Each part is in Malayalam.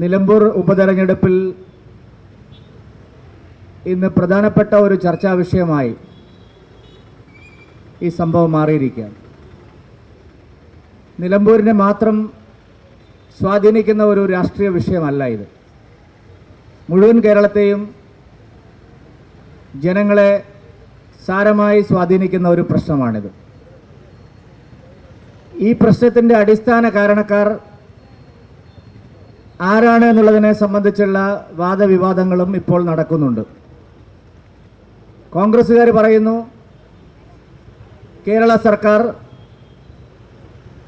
നിലമ്പൂർ ഉപതെരഞ്ഞെടുപ്പിൽ ഇന്ന് പ്രധാനപ്പെട്ട ഒരു ചർച്ചാ വിഷയമായി ഈ സംഭവം മാറിയിരിക്കുകയാണ്. നിലമ്പൂരിനെ മാത്രം സ്വാധീനിക്കുന്ന ഒരു രാഷ്ട്രീയ വിഷയമല്ല ഇത്. മുഴുവൻ കേരളത്തെയും ജനങ്ങളെ സാരമായി സ്വാധീനിക്കുന്ന ഒരു പ്രശ്നമാണിത്. ഈ പ്രശ്നത്തിന്റെ അടിസ്ഥാന കാരണക്കാർ ആരാണ് എന്നുള്ളതിനെ സംബന്ധിച്ചുള്ള വാദവിവാദങ്ങളും ഇപ്പോൾ നടക്കുന്നുണ്ട്. കോൺഗ്രസ്സുകാർ പറയുന്നു കേരള സർക്കാർ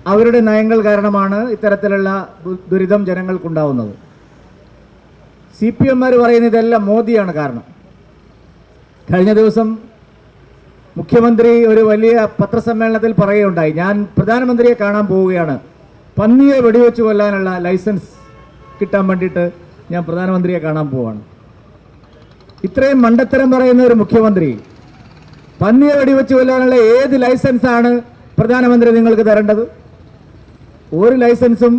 അവരുടെ നയങ്ങൾ കാരണമാണ് ഇത്തരത്തിലുള്ള ദുരിതം ജനങ്ങൾക്കുണ്ടാവുന്നത്. സി പി എമ്മാർ പറയുന്ന ഇതെല്ലാം മോദിയാണ് കാരണം. കഴിഞ്ഞ ദിവസം മുഖ്യമന്ത്രി ഒരു വലിയ പത്രസമ്മേളനത്തിൽ പറയുകയുണ്ടായി ഞാൻ പ്രധാനമന്ത്രിയെ കാണാൻ പോവുകയാണ്. പന്നിയെ വെടിവെച്ച് കൊല്ലാനുള്ള ലൈസൻസ് കിട്ടാൻ വേണ്ടിയിട്ട് ഞാൻ പ്രധാനമന്ത്രിയെ കാണാൻ പോവാണ്. ഇത്രയും മണ്ടത്തരം പറയുന്ന ഒരു മുഖ്യമന്ത്രി പന്നിയെ വെടിവെച്ച് കൊല്ലാനുള്ള ഏത് ലൈസൻസാണ് പ്രധാനമന്ത്രി നിങ്ങൾക്ക് തരേണ്ടത്? ഒരു ലൈസൻസും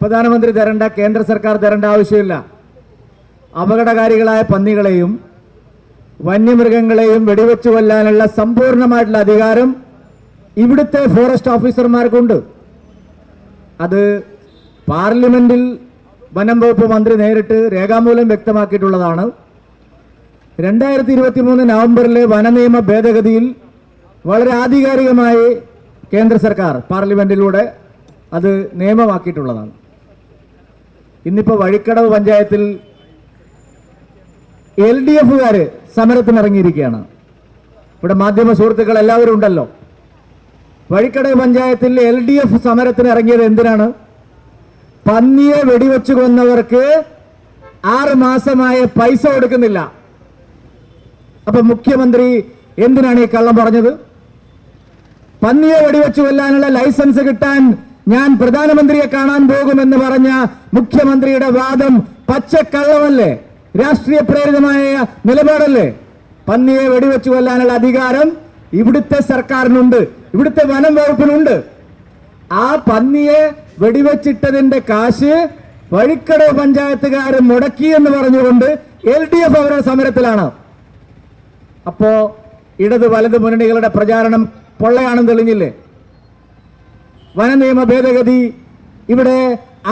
പ്രധാനമന്ത്രി തരേണ്ട കേന്ദ്ര സർക്കാർ തരേണ്ട ആവശ്യമില്ല. അപകടകാരികളായ പന്നികളെയും വന്യമൃഗങ്ങളെയും വെടിവെച്ച് കൊല്ലാനുള്ള സമ്പൂർണമായിട്ടുള്ള അധികാരം ഇവിടുത്തെ ഫോറസ്റ്റ് ഓഫീസർമാർക്കുണ്ട്. അത് പാർലമെന്റിൽ വനം വകുപ്പ് മന്ത്രി നേരിട്ട് രേഖാമൂലം വ്യക്തമാക്കിയിട്ടുള്ളതാണ്. രണ്ടായിരത്തി ഇരുപത്തി മൂന്ന് നവംബറിലെ വനനിയമ ഭേദഗതിയിൽ വളരെ ആധികാരികമായി കേന്ദ്ര സർക്കാർ പാർലമെന്റിലൂടെ അത് നിയമമാക്കിയിട്ടുള്ളതാണ്. ഇന്നിപ്പോൾ വഴിക്കടവ് പഞ്ചായത്തിൽ എൽ ഡി എഫുകാർ സമരത്തിനിറങ്ങിയിരിക്കുകയാണ്. ഇവിടെ മാധ്യമ സുഹൃത്തുക്കൾ എല്ലാവരും ഉണ്ടല്ലോ. വഴിക്കടവ് പഞ്ചായത്തിൽ എൽ ഡി എഫ് സമരത്തിന് ഇറങ്ങിയത് എന്തിനാണ്? പന്നിയെ വെടിവെച്ചു കൊന്നവർക്ക് ആറ് മാസമായ പൈസ കൊടുക്കുന്നില്ല. അപ്പൊ മുഖ്യമന്ത്രി എന്തിനാണ് ഈ കള്ളം പറഞ്ഞത്? പന്നിയെ വെടിവെച്ചു കൊല്ലാനുള്ള ലൈസൻസ് കിട്ടാൻ ഞാൻ പ്രധാനമന്ത്രിയെ കാണാൻ പോകുമെന്ന് പറഞ്ഞ മുഖ്യമന്ത്രിയുടെ വാദം പച്ചക്കള്ളമല്ലേ? രാഷ്ട്രീയ പ്രേരിതമായ നിലപാടല്ലേ? പന്നിയെ വെടിവെച്ചു കൊല്ലാനുള്ള അധികാരം ഇവിടുത്തെ സർക്കാരിനുണ്ട്. ഇവിടുത്തെ വനം വകുപ്പിനുണ്ട്. ആ പന്നിയെ വെടിവെച്ചിട്ടതിന്റെ കാശ് വഴിക്കടവ് പഞ്ചായത്തുകാർ മുടക്കി എന്ന് പറഞ്ഞുകൊണ്ട് എൽ ഡി എഫ് അവരുടെ സമരത്തിലാണ്. അപ്പോ ഇടത് വലത് മുന്നണികളുടെ പ്രചാരണം പൊള്ളയാണെന്ന് തെളിഞ്ഞില്ലേ? വനനിയമ ഭേദഗതി ഇവിടെ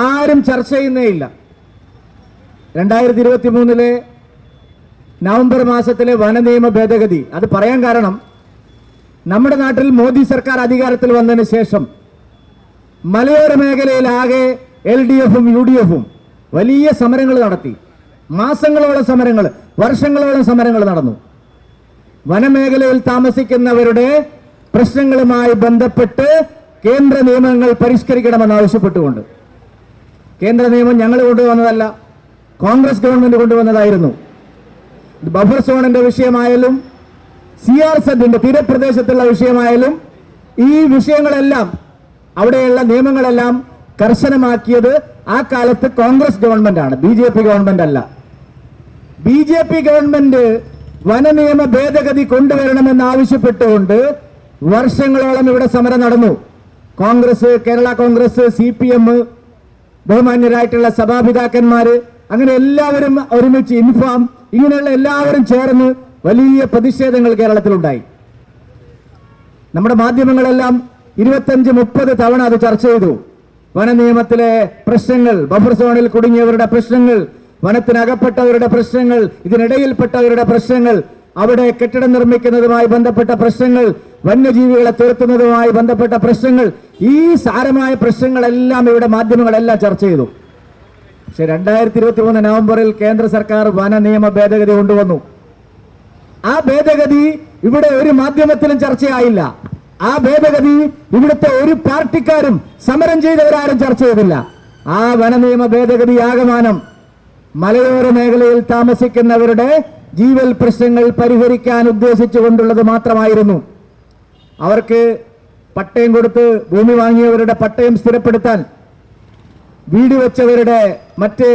ആരും ചർച്ച ചെയ്യുന്നേ ഇല്ല രണ്ടായിരത്തി ഇരുപത്തി മൂന്നിലെ നവംബർ മാസത്തിലെ വനനിയമ ഭേദഗതി അത് പറയാൻ കാരണം നമ്മുടെ നാട്ടിൽ മോദി സർക്കാർ അധികാരത്തിൽ വന്നതിന് ശേഷം മലയോര മേഖലയിലാകെ എൽ ഡി എഫും യു ഡി എഫും വലിയ സമരങ്ങൾ നടത്തി. മാസങ്ങളോളം സമരങ്ങൾ വർഷങ്ങളോളം സമരങ്ങൾ നടന്നു. വനമേഖലയിൽ താമസിക്കുന്നവരുടെ പ്രശ്നങ്ങളുമായി ബന്ധപ്പെട്ട് കേന്ദ്ര നിയമങ്ങൾ പരിഷ്കരിക്കണമെന്ന് ആവശ്യപ്പെട്ടുകൊണ്ട്. കേന്ദ്ര നിയമം ഞങ്ങൾ കൊണ്ടുവന്നതല്ല കോൺഗ്രസ് ഗവൺമെന്റ് കൊണ്ടുവന്നതായിരുന്നു. ബഫർ സോണിന്റെ വിഷയമായാലും സി ആർ സെഡിന്റെ തീരപ്രദേശത്തുള്ള വിഷയമായാലും ഈ വിഷയങ്ങളെല്ലാം അവിടെയുള്ള നിയമങ്ങളെല്ലാം കർശനമാക്കിയത് ആ കാലത്ത് കോൺഗ്രസ് ഗവൺമെന്റാണ് ബി ജെ പി ഗവൺമെന്റ് അല്ല ബി ജെ പി ഗവൺമെന്റ് വനനിയമ ഭേദഗതി കൊണ്ടുവരണമെന്ന് ആവശ്യപ്പെട്ടുകൊണ്ട് വർഷങ്ങളോളം ഇവിടെ സമരം നടന്നു. Congress Kerala Congress C P M ബഹുമാന്യരായിട്ടുള്ള സഭാപിതാക്കന്മാര് അങ്ങനെ എല്ലാവരും ഒരുമിച്ച് ഇൻഫാം ഇങ്ങനെയുള്ള എല്ലാവരും ചേർന്ന് വലിയ പ്രതിഷേധങ്ങൾ കേരളത്തിലുണ്ടായി. നമ്മുടെ മാധ്യമങ്ങളെല്ലാം ഇരുപത്തഞ്ച് മുപ്പത് തവണ അത് ചർച്ച ചെയ്തു. വനനിയമത്തിലെ പ്രശ്നങ്ങൾ ബഫർ സോണിൽ കുടുങ്ങിയവരുടെ പ്രശ്നങ്ങൾ വനത്തിനകപ്പെട്ടവരുടെ പ്രശ്നങ്ങൾ ഇതിനിടയിൽപ്പെട്ടവരുടെ പ്രശ്നങ്ങൾ അവിടെ കെട്ടിടം നിർമ്മിക്കുന്നതുമായി ബന്ധപ്പെട്ട പ്രശ്നങ്ങൾ വന്യജീവികളെ തീർത്തുന്നതുമായി ബന്ധപ്പെട്ട പ്രശ്നങ്ങൾ ഈ സാരമായ പ്രശ്നങ്ങളെല്ലാം ഇവിടെ മാധ്യമങ്ങളെല്ലാം ചർച്ച ചെയ്തു. പക്ഷെ രണ്ടായിരത്തി ഇരുപത്തി മൂന്ന് നവംബറിൽ കേന്ദ്ര സർക്കാർ വന നിയമ ഭേദഗതി കൊണ്ടുവന്നു. ആ ഭേദഗതി ഇവിടെ ഒരു മാധ്യമത്തിലും ചർച്ചയായില്ല. ആ ഭേദഗതി ഇവിടുത്തെ ഒരു പാർട്ടിക്കാരും സമരം ചെയ്തവരാരും ചർച്ച ചെയ്തില്ല. ആ വനനിയമ ഭേദഗതി ആകമാനം മലയോര മേഖലയിൽ താമസിക്കുന്നവരുടെ ജീവൽ പ്രശ്നങ്ങൾ പരിഹരിക്കാൻ ഉദ്ദേശിച്ചുകൊണ്ടുള്ളത് മാത്രമായിരുന്നു. അവർക്ക് പട്ടയം കൊടുത്ത് ഭൂമി വാങ്ങിയവരുടെ പട്ടയം സ്ഥിരപ്പെടുത്താൻ വീട് വെച്ചവരുടെ മറ്റ്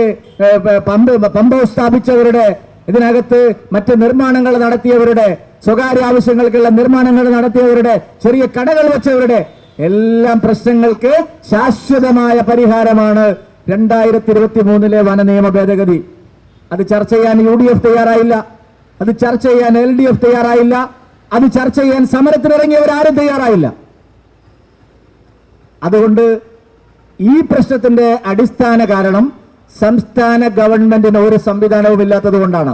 പമ്പ് പമ്പ് സ്ഥാപിച്ചവരുടെ ഇതിനകത്ത് മറ്റ് നിർമ്മാണങ്ങൾ നടത്തിയവരുടെ സ്വകാര്യ ആവശ്യങ്ങൾക്കുള്ള നിർമ്മാണങ്ങൾ നടത്തിയവരുടെ ചെറിയ കടകൾ വെച്ചവരുടെ എല്ലാം പ്രശ്നങ്ങൾക്ക് ശാശ്വതമായ പരിഹാരമാണ് രണ്ടായിരത്തി ഇരുപത്തി മൂന്നിലെ വന നിയമ ഭേദഗതി. അത് ചർച്ച ചെയ്യാൻ യു ഡി എഫ് തയ്യാറായില്ല. അത് ചർച്ച ചെയ്യാൻ എൽ ഡി എഫ് തയ്യാറായില്ല. അത് ചർച്ച ചെയ്യാൻ സമരത്തിനിറങ്ങിയവരാരും തയ്യാറായില്ല. അതുകൊണ്ട് ഈ പ്രശ്നത്തിന്റെ അടിസ്ഥാന കാരണം സംസ്ഥാന ഗവൺമെന്റിന് ഒരു സംവിധാനവും ഇല്ലാത്തത് കൊണ്ടാണ്.